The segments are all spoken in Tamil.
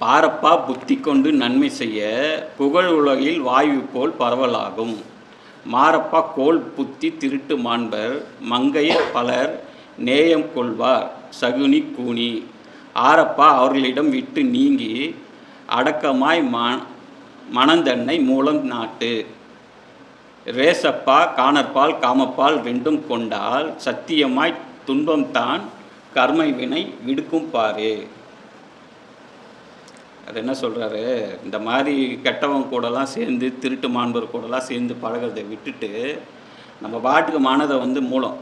பாரப்பா புத்தி கொண்டு நன்மை செய்ய புகழ் உலகில் வாயு போல் பரவலாகும். மாரப்பா கோல் புத்தி திருட்டு மாண்பர் மங்கையர் பலர் நேயம் கொள்வார் சகுனி கூனி. ஆரப்பா அவர்களிடம் விட்டு நீங்கி அடக்கமாய் ம மணந்தன்னை மூலம் நாட்டு. ரேசப்பா காணற்பால் காமப்பால் ரெண்டும் கொண்டால் சத்தியமாய் துன்பம்தான் கர்மை வினை விடுக்கும் பாரு அது என்ன சொல்கிறாரு இந்த மாதிரி கெட்டவங்க கூடலாம் சேர்ந்து திருட்டு மாண்பர் கூடலாம் சேர்ந்து பழகிறத விட்டுட்டு நம்ம பாட்டுக்கு மனதை வந்து மூலம்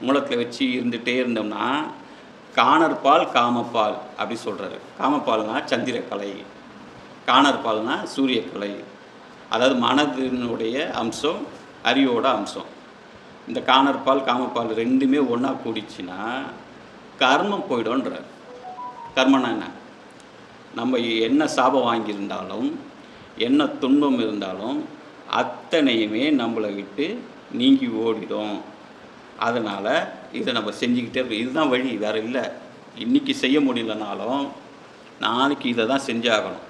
மூலத்தில் வச்சு இருந்துகிட்டே இருந்தோம்னா காணற்பால் காமப்பால் அப்படி சொல்கிறாரு காமப்பால்னா சந்திரக்கலை காணற்பால்னா சூரியக்கலை. அதாவது மனதினுடைய அம்சம் அறிவோட அம்சம். இந்த காணற்பால் காமப்பால் ரெண்டுமே ஒன்றா கூடிச்சுன்னா கர்மம் போயிடும்ன்றார். கர்மனா என்ன? நம்ம என்ன சாபம் வாங்கியிருந்தாலும் என்ன துன்பம் இருந்தாலும் அத்தனையுமே நம்மளை விட்டு நீங்கி ஓடிடும். அதனால் இதை நம்ம செஞ்சுக்கிட்டே இருக்கோம் இதுதான் வழி வேறு இல்லை. இன்றைக்கி செய்ய முடியலனாலும் நாளைக்கு இதை தான் செஞ்சாகணும்.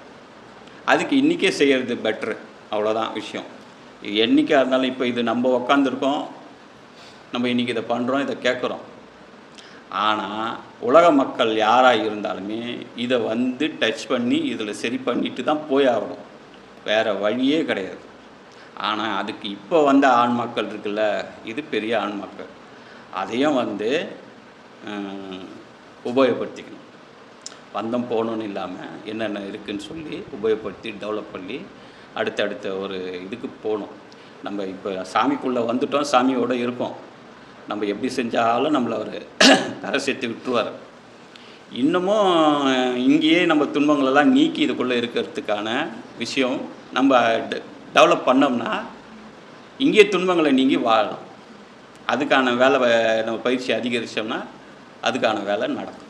அதுக்கு இன்றைக்கே செய்கிறது பெட்ரு அவ்வளோதான் விஷயம். என்றைக்காக இருந்தாலும் இப்போ இது நம்ம உக்காந்துருக்கோம். நம்ம இன்றைக்கி இதை பண்ணுறோம் இதை கேட்குறோம். ஆனால் உலக மக்கள் யாராக இருந்தாலுமே இதை வந்து டச் பண்ணி இதில் சரி பண்ணிட்டு தான் போய் ஆகணும். வேறு வழியே கிடையாது. ஆனால் அதுக்கு இப்போ வந்த ஆண் மக்கள் இருக்குல்ல இது பெரிய ஆண் மக்கள். அதையும் வந்து உபயோகப்படுத்திக்கணும். பந்தம் போகணுன்னு இல்லாமல் என்னென்ன இருக்குதுன்னு சொல்லி உபயோகப்படுத்தி டெவலப் பண்ணி அடுத்தடுத்த ஒரு இதுக்கு போகணும். நம்ம இப்போ சாமிக்குள்ளே வந்துட்டோம் சாமியோட இருக்கோம். நம்ம எப்படி செஞ்சாலும் நம்மளை அவர் கரை சேர்த்து விட்டுருவார். இன்னமும் இங்கேயே நம்ம துன்பங்களெல்லாம் நீக்கி இதுக்குள்ளே இருக்கிறதுக்கான விஷயம் நம்ம டெவலப் பண்ணோம்னா இங்கேயே துன்பங்களை நீங்கி வாழலாம். அதுக்கான வேலை நம்ம பயிற்சி அதிகரித்தோம்னா அதுக்கான வேலை நடக்கும்.